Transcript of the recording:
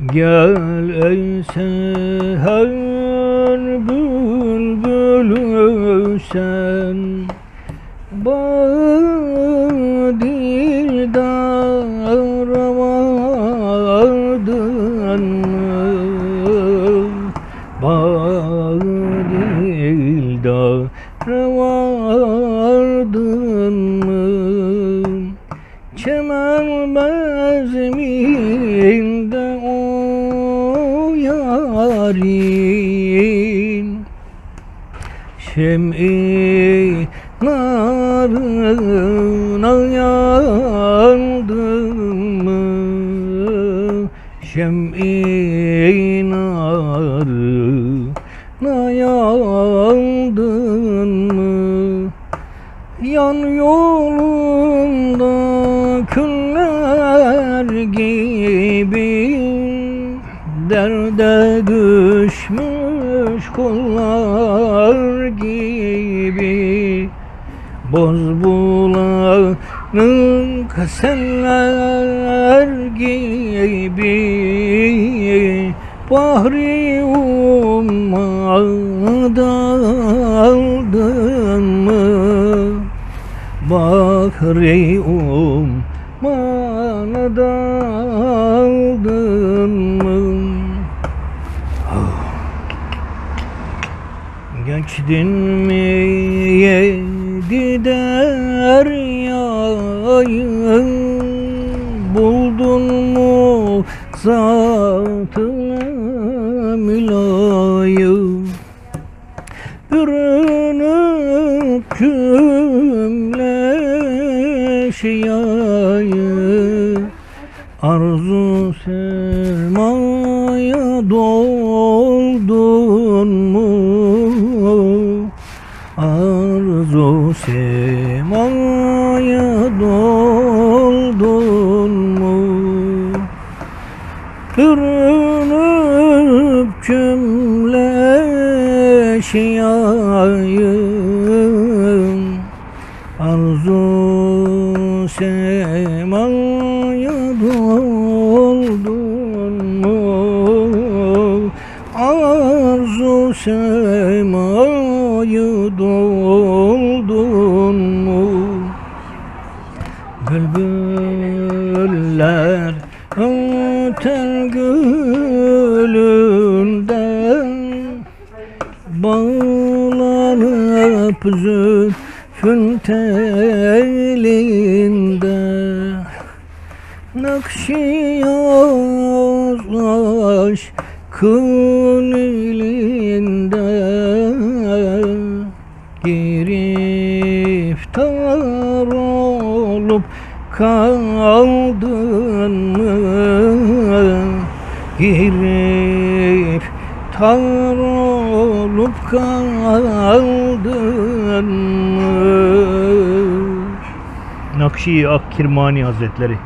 Gel ey seher bülbülü sen Bağı dildara vardın mı? Bağı dildara vardın mı? Çemen bezminde yarin Şem'i narına yandın mı? Şem'i narına yandın? Yan yolunda küller gibi Derde düşmüş kullar gibi Boz bulanık seller gibi Bahri ummada aldın mı? Bahri ummana daldın mı? Geçtin mi yedi deryayı? Buldun mu zatına mülayım Bürünüp cümle şiyayı Arzu sermaya doldun mu? Arzu semaya doldun mu? Bürünüp cümle şiyayım Arzu semaya doldun mu? Arzu semayı doldun mu? Bülbüller öter gülünden Bağlanıp zülfün telinde Nakşi yazlaş kın ilinde Giriftar olup kaldın mı? Giriftar olup kaldın Nakşi Akkirmani Hazretleri